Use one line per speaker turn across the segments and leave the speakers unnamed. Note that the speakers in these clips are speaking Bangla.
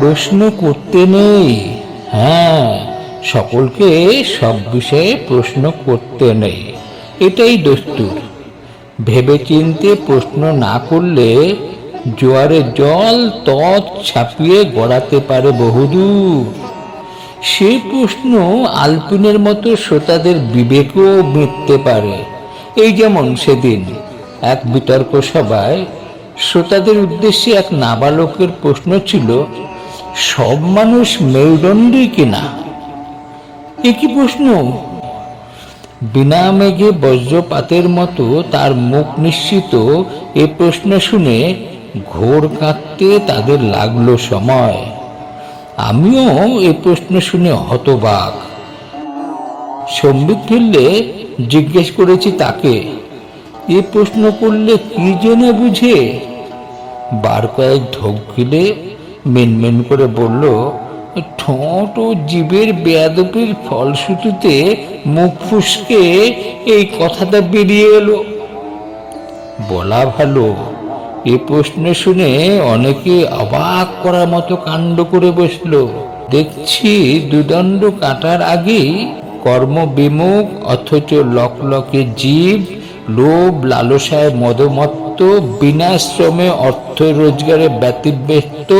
প্রশ্ন করতে নেই। হ্যাঁ সকলকে সব বিষয়ে প্রশ্ন করতে নেই। এটাই দস্তুর। ভেবেচিন্তে প্রশ্ন না করলে জোয়ারের জল তৎ ছাপিয়ে গড়াতে পারে বহুদূর। সেই প্রশ্ন আলপিনের মতো শ্রোতাদের বিবেকও মিটতে পারে। এই যেমন সেদিন এক বিতর্ক সভায় শ্রোতাদের উদ্দেশ্যে এক নাবালকের প্রশ্ন ছিল সব মানুষ মেরুদণ্ডই কিনা? একই প্রশ্ন। বিনা মেঘে বজ্রপাতের মতো তার মুখ নিশ্চিত, এ প্রশ্ন শুনে ঘোর কাঁদতে তাদের লাগল সময়। আমিও এ প্রশ্ন শুনে হতবাক। সম্বিত ফিরলে জিজ্ঞেস করেছি তাকে, এ প্রশ্ন করলে কি জেনে বুঝে? বার কয়েক ঢোক গিলে মেনমেন করে বলল, ঠোঁট ও জীবের বেয়াদপির ফলশ্রুতিতে মুখ ফুসকে এই কথাটা বেরিয়ে এলো। বলা ভালো, এ প্রশ্ন শুনে অনেকে অবাক করার মতো কাণ্ড করে বসল। দেখছি দুদণ্ড কাটার আগেই কর্মবিমুখ অথচ লকলকে জীব লোভ, লালসায় মদমত্ত বিনা শ্রমে অর্থ রোজগারে ব্যতিব্যস্ত,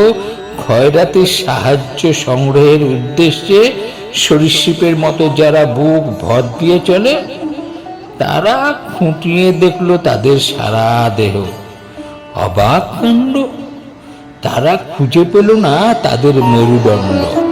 ক্ষয়রাতির সাহায্য সংগ্রহের উদ্দেশ্যে সরীসৃপের মতো যারা বুক ভর দিয়ে চলে, তারা খুঁটিয়ে দেখল তাদের সারা দেহ। অবাক কাণ্ড। তারা খুঁজে পেল না তাদের মেরুদণ্ড।